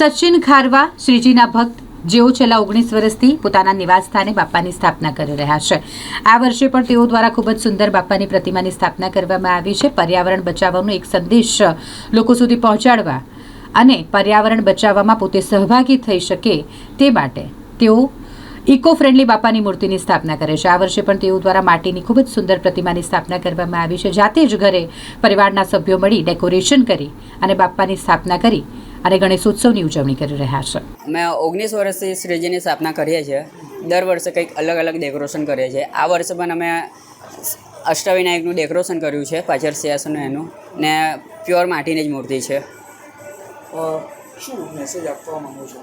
સચિન ખારવા શ્રીજીના ભક્ત, જેઓ છેલ્લા ઓગણીસ વર્ષથી પોતાના નિવાસ સ્થાને બાપાની સ્થાપના કરી રહ્યા છે. આ વર્ષે પણ તેઓ દ્વારા ખૂબ જ સુંદર બાપાની પ્રતિમાની સ્થાપના કરવામાં આવી છે. પર્યાવરણ બચાવવાનો એક સંદેશ લોકો સુધી પહોંચાડવા અને પર્યાવરણ બચાવવામાં પોતે સહભાગી થઈ શકે તે માટે તેઓ ઇકો ફ્રેન્ડલી બાપાની મૂર્તિની સ્થાપના કરે છે. આ વર્ષે પણ તેઓ દ્વારા માટીની ખૂબ જ સુંદર પ્રતિમાની સ્થાપના કરવામાં આવી છે. જાતે જ ઘરે પરિવારના સભ્યો મળી ડેકોરેશન કરી અને બાપાની સ્થાપના કરી અને ગણેશોત્સવની ઉજવણી કરી રહ્યા છે. અમે ઓગણીસ વર્ષથી શ્રીજીની સ્થાપના કરીએ છીએ. દર વર્ષે કંઈક અલગ અલગ ડેકોરેશન કરીએ છીએ. આ વર્ષે પણ અમે અષ્ટવિનાયકનું ડેકોરેશન કર્યું છે પાછળ સિંહાસનનું એનું ને પ્યોર માટીની જ મૂર્તિ છે. શું મેસેજ આપવા માંગુ છો?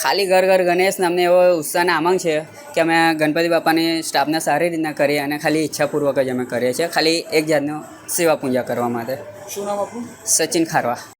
ખાલી ઘર ઘર ગણેશ નામને એવો ઉત્સાહને આમંગ છે કે અમે ગણપતિ બાપાની સ્થાપના સારી રીતના કરીએ અને ખાલી ઈચ્છાપૂર્વક જ અમે કરીએ છીએ. ખાલી એક જાતનું સેવા પૂજા કરવા માટે. શું નામ આપનું? સચિન ખારવા.